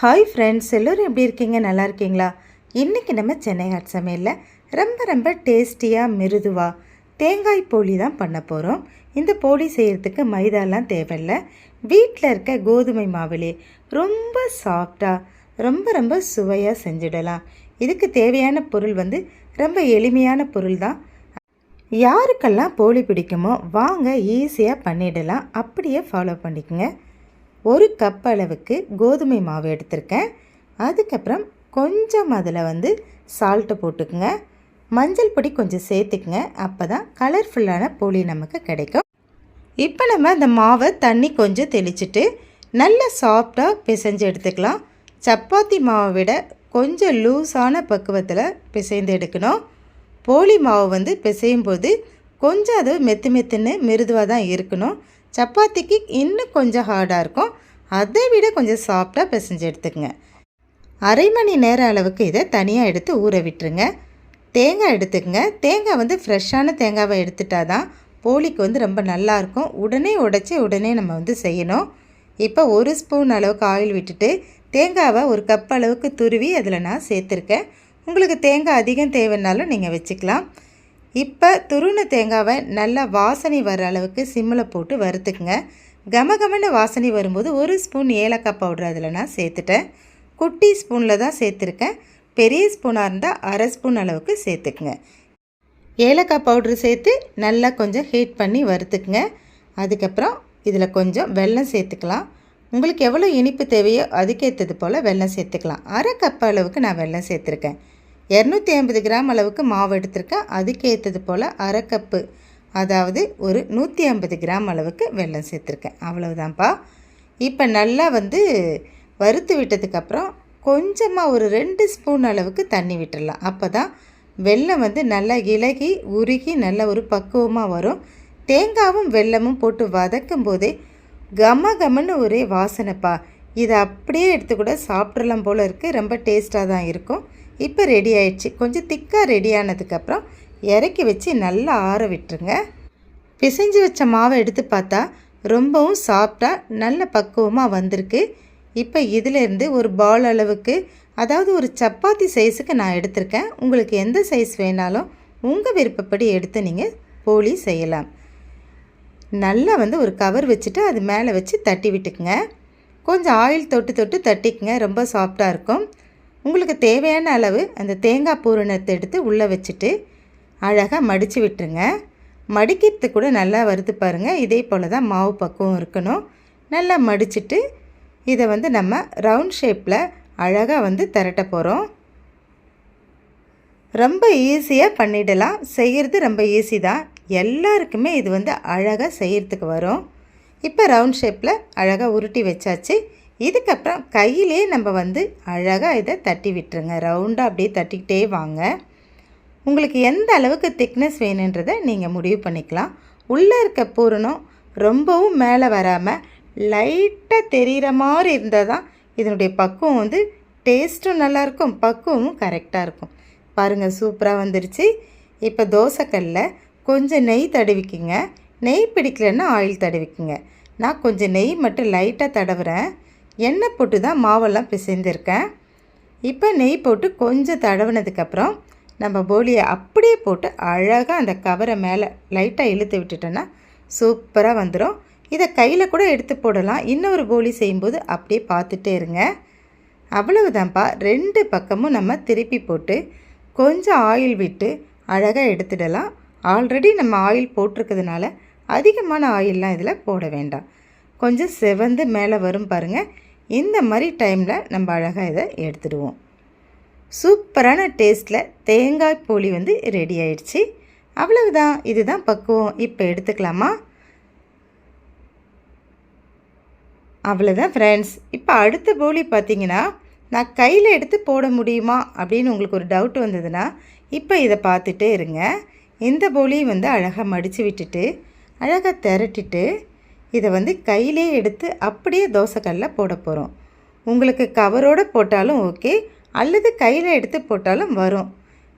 Hi friends எல்லோரும் எப்படி இருக்கீங்க? நல்லா இருக்கீங்களா? இன்றைக்கி நம்ம சென்னை ஹாட் சமையலில் ரொம்ப ரொம்ப டேஸ்டியாக மிருதுவாக தேங்காய் போலி தான் பண்ண போகிறோம் இந்த போலி செய்கிறதுக்கு மைதாலாம் தேவையில்லை. வீட்டில் இருக்க கோதுமை மாவிலே ரொம்ப சாஃப்டாக ரொம்ப ரொம்ப சுவையாக செஞ்சிடலாம். இதுக்கு தேவையான பொருள் வந்து ரொம்ப எளிமையான பொருள் தான். யாருக்கெல்லாம் போலி பிடிக்குமோ வாங்க ஈஸியாக பண்ணிடலாம். அப்படியே ஃபாலோ பண்ணிக்கோங்க. ஒரு கப் அளவுக்கு கோதுமை மாவு எடுத்திருக்கேன். அதுக்கப்புறம் கொஞ்சம் அதில் வந்து சால்ட்டு போட்டுக்குங்க. மஞ்சள் பொடி கொஞ்சம் சேர்த்துக்குங்க. அப்போ தான் கலர்ஃபுல்லான புளி நமக்கு கிடைக்கும். இப்போ நம்ம அந்த மாவை தண்ணி கொஞ்சம் தெளிச்சுட்டு நல்லா சாஃப்டாக பிசைஞ்சு எடுத்துக்கலாம். சப்பாத்தி மாவை விட கொஞ்சம் லூஸான பக்குவத்தில் பிசைந்து எடுக்கணும். போலி மாவு வந்து பிசையும் போது கொஞ்சம் அது மெத்து மெத்துன்னு மிருதுவாக தான் இருக்கணும். சப்பாத்திக்கு இன்னும் கொஞ்சம் ஹார்டாக இருக்கும். அதை விட கொஞ்சம் சாஃப்டாக பிசைஞ்சு எடுத்துக்கங்க. அரை மணி நேரம் அளவுக்கு இதை தனியாக எடுத்து ஊற விட்டுருங்க. தேங்காய் எடுத்துக்கங்க. தேங்காய் வந்து ஃப்ரெஷ்ஷான தேங்காவை எடுத்துட்டா தான் போலிக்கு வந்து ரொம்ப நல்லாயிருக்கும் உடனே உடைச்சி உடனே நம்ம வந்து செய்யணும். இப்போ ஒரு ஸ்பூன் அளவுக்கு ஆயில் விட்டுட்டு தேங்காவை ஒரு கப் அளவுக்கு துருவி அதில் நான் சேர்த்துருக்கேன். உங்களுக்கு தேங்காய் அதிகம் தேவைன்னாலும் நீங்கள் வச்சுக்கலாம். இப்போ துருண தேங்காவை நல்லா வாசனை வர அளவுக்கு சிம்மில் போட்டு வறுத்துக்குங்க. கமகமன்னு வாசனை வரும்போது ஒரு ஸ்பூன் ஏலக்காய் பவுடர் அதில் நான் சேர்த்துட்டேன். குட்டி ஸ்பூனில் தான் சேர்த்துருக்கேன். பெரிய ஸ்பூனாக இருந்தால் அரை ஸ்பூன் அளவுக்கு சேர்த்துக்குங்க. ஏலக்காய் பவுட்ரு சேர்த்து நல்லா கொஞ்சம் ஹீட் பண்ணி வறுத்துக்குங்க. அதுக்கப்புறம் இதில் கொஞ்சம் வெல்லம் சேர்த்துக்கலாம். உங்களுக்கு எவ்வளோ இனிப்பு தேவையோ அதுக்கேற்றது போல் வெல்லம் சேர்த்துக்கலாம். அரை கப் அளவுக்கு நான் வெல்லம் சேர்த்துருக்கேன். இரநூத்தி ஐம்பது கிராம் அளவுக்கு மாவு எடுத்திருக்கேன் அதுக்கேற்றது போல் அரை கப்பு அதாவது ஒரு நூற்றி ஐம்பது கிராம் அளவுக்கு வெல்லம் சேர்த்துருக்கேன். அவ்வளவுதான்ப்பா இப்போ நல்லா வந்து வறுத்து விட்டதுக்கப்புறம் கொஞ்சமாக ஒரு ரெண்டு ஸ்பூன் அளவுக்கு தண்ணி விட்டுடலாம் அப்போ தான் வெல்லம் வந்து நல்லா இலகி உருகி நல்ல ஒரு பக்குவமாக வரும். தேங்காவும் வெல்லமும் போட்டு வதக்கும் போதே கம கமன்னு ஒரே வாசனைப்பா. இதை அப்படியே எடுத்து கூட சாப்பிட்றலாம் போல் இருக்குது ரொம்ப டேஸ்ட்டாக தான் இருக்கும். இப்போ ரெடி ஆயிடுச்சு. கொஞ்சம் திக்காக ரெடி ஆனதுக்கப்புறம் இறக்கி வச்சு நல்லா ஆற விட்டுருங்க. பிசைஞ்சு வச்ச மாவை எடுத்து பார்த்தா ரொம்பவும் சாஃப்டாக நல்ல பக்குவமாக வந்திருக்கு. இப்போ இதிலேருந்து ஒரு பால் அளவுக்கு அதாவது ஒரு சப்பாத்தி சைஸுக்கு நான் எடுத்திருக்கேன். உங்களுக்கு எந்த சைஸ் வேணாலும் உங்கள் விருப்பப்படி எடுத்து நீங்கள் போலி செய்யலாம். நல்லா வந்து ஒரு கவர் வச்சுட்டு அது மேலே வச்சு தட்டி விட்டுக்குங்க. கொஞ்சம் ஆயில் தொட்டு தொட்டு தட்டிக்குங்க. ரொம்ப சாஃப்டாக இருக்கும். உங்களுக்கு தேவையான அளவு அந்த தேங்காய் பூரணத்தை எடுத்து உள்ளே வச்சுட்டு அழகாக மடித்து விட்டுருங்க. மடிக்கிறது கூட நல்லா வருது பாருங்கள் இதே போல் தான் மாவு பக்குவம் இருக்கணும். நல்லா மடிச்சுட்டு இதை வந்து நம்ம ரவுண்ட் ஷேப்பில் அழகாக வந்து திரட்ட போகிறோம் ரொம்ப ஈஸியாக பண்ணிடலாம். செய்கிறது ரொம்ப ஈஸி தான். எல்லாருக்குமே இது வந்து அழகாக செய்கிறதுக்கு வரும். இப்போ ரவுண்ட் ஷேப்பில் அழகாக உருட்டி வச்சாச்சு. இதுக்கப்புறம் கையிலே நம்ம வந்து அழகாக இதை தட்டி விட்டுருங்க. ரவுண்டாக அப்படியே தட்டிக்கிட்டே வாங்க. உங்களுக்கு எந்த அளவுக்கு திக்னஸ் வேணுன்றதை நீங்கள் முடிவு பண்ணிக்கலாம். உள்ளே இருக்க பூரணம் ரொம்பவும் மேலே வராமல் லைட்டாக தெரிகிற மாதிரி இருந்தால் தான் இதனுடைய பக்குவம் வந்து டேஸ்ட்டும் நல்லாயிருக்கும் பக்குவமும் கரெக்டாக இருக்கும். பாருங்கள் சூப்பராக வந்துருச்சு. இப்போ தோசைக்கல்லில் கொஞ்சம் நெய் தடவிக்குங்க. நெய் பிடிக்கலன்னா ஆயில் தடவிக்குங்க. நான் கொஞ்சம் நெய் மட்டும் லைட்டாக தடவுறேன். எண்ணெய் போட்டு தான் மாவெல்லாம் பிசைந்திருக்கேன். இப்போ நெய் போட்டு கொஞ்சம் தடவினதுக்கப்புறம் நம்ம போலியை அப்படியே போட்டு அழகாக அந்த கவரை மேலே லைட்டாக இழுத்து விட்டுட்டோன்னா சூப்பராக வந்துடும் இதை கையில் கூட எடுத்து போடலாம். இன்னொரு போலி செய்யும்போது அப்படியே பார்த்துட்டே இருங்க. அவ்வளவுதான்ப்பா. ரெண்டு பக்கமும் நம்ம திருப்பி போட்டு கொஞ்சம் ஆயில் விட்டு அழகாக எடுத்துடலாம். ஆல்ரெடி நம்ம ஆயில் போட்டிருக்கிறதுனால அதிகமான ஆயிலெலாம் இதில் போட வேண்டாம். கொஞ்சம் செவந்து மேலே வரும் பாருங்கள் இந்த மாதிரி டைமில் நம்ம அழகாக இதை எடுத்துடுவோம். சூப்பரான டேஸ்ட்டில் தேங்காய் போலி வந்து ரெடி ஆயிடுச்சு. அவ்வளவுதான். இதுதான் பக்குவம். இப்போ எடுத்துக்கலாமா? அவ்வளோதான் ஃப்ரெண்ட்ஸ் இப்போ அடுத்த போலி பார்த்தீங்கன்னா நான் கையில் எடுத்து போட முடியுமா அப்படின்னு உங்களுக்கு ஒரு டவுட் வந்ததுன்னா இப்போ இதை பார்த்துட்டே இருங்க. இந்த போலி வந்து அழகாக மடித்து விட்டுட்டு அழகாக திரட்டிட்டு இதை வந்து கையிலே எடுத்து அப்படியே தோசைக்கல்லில் போட போகிறோம் உங்களுக்கு கவரோடு போட்டாலும் ஓகே அல்லது கையில் எடுத்து போட்டாலும் வரும்.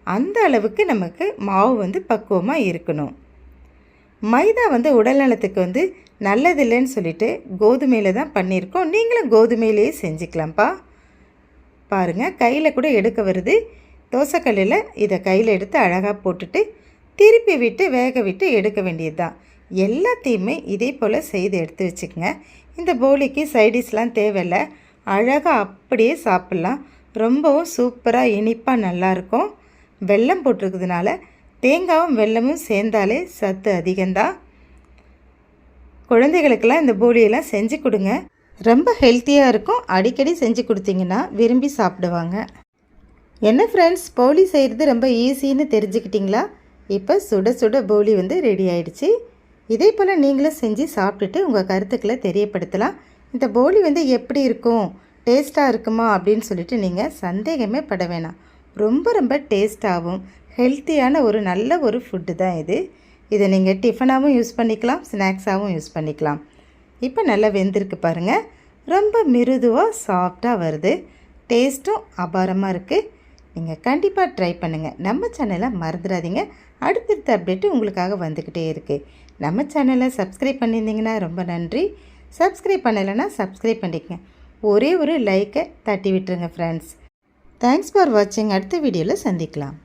அந்த அளவுக்கு நமக்கு மாவு வந்து பக்குவமாக இருக்கணும். மைதா வந்து உடல் நலத்துக்கு வந்து நல்லதில்லைன்னு சொல்லிட்டு கோதுமையில் தான் பண்ணியிருக்கோம். நீங்களும் கோதுமையிலேயே செஞ்சுக்கலாம்ப்பா. பாருங்கள் கையில் கூட எடுக்க வருது. தோசைக்கல்லில் இதை கையில் எடுத்து அழகாக போட்டுட்டு திருப்பி விட்டு வேக விட்டு எடுக்க வேண்டியது தான் எல்லாத்தையுமே இதே போல் செய்து எடுத்து வச்சுக்கோங்க. இந்த போலிக்கு சைடிஷ்லாம் தேவையில்ல. அழகாக அப்படியே சாப்பிட்லாம். ரொம்பவும் சூப்பராக இனிப்பாக நல்லாயிருக்கும். வெல்லம் போட்டிருக்கிறதுனால தேங்காயும் வெல்லமும் சேர்ந்தாலே சத்து அதிகம்தான். குழந்தைகளுக்கெல்லாம் இந்த போலியெல்லாம் செஞ்சு கொடுங்க. ரொம்ப ஹெல்த்தியாக இருக்கும். அடிக்கடி செஞ்சு கொடுத்தீங்கன்னா விரும்பி சாப்பிடுவாங்க. என்ன ஃப்ரெண்ட்ஸ் போலி செய்கிறது ரொம்ப ஈஸின்னு தெரிஞ்சுக்கிட்டிங்களா? இப்போ சுட சுட போலி வந்து ரெடி ஆயிடுச்சு. இதே போல் நீங்களும் செஞ்சு சாப்பிட்டுட்டு உங்கள் கருத்துக்களை தெரியப்படுத்தலாம். இந்த போலி வந்து எப்படி இருக்கும்? டேஸ்ட்டாக இருக்குமா? அப்படின்னு சொல்லிட்டு நீங்கள் சந்தேகமே பட வேணாம். ரொம்ப ரொம்ப டேஸ்ட்டாகவும் ஹெல்த்தியான ஒரு நல்ல ஒரு ஃபுட்டு தான் இது. இதை நீங்கள் டிஃபனாகவும் யூஸ் பண்ணிக்கலாம் ஸ்நாக்ஸாகவும் யூஸ் பண்ணிக்கலாம். இப்போ நல்லா வெந்திருக்கு பாருங்கள் ரொம்ப மிருதுவாக சாஃப்டாக வருது. டேஸ்ட்டும் அபாரமாக இருக்குது நீங்கள் கண்டிப்பாக ட்ரை பண்ணுங்கள் நம்ம சேனலை மறந்துடாதீங்க. அடுத்தடுத்த அப்டேட்டு உங்களுக்காக வந்துக்கிட்டே இருக்குது நம்ம சேனலை சப்ஸ்கிரைப் பண்ணியிருந்தீங்கன்னா ரொம்ப நன்றி. சப்ஸ்கிரைப் பண்ணலைன்னா சப்ஸ்கிரைப் பண்ணிக்கங்க. ஒரே ஒரு லைக்கை தட்டி விட்டுருங்க ஃப்ரெண்ட்ஸ் தேங்க்ஸ் ஃபார் வாட்சிங் அடுத்த வீடியோவில் சந்திக்கலாம்.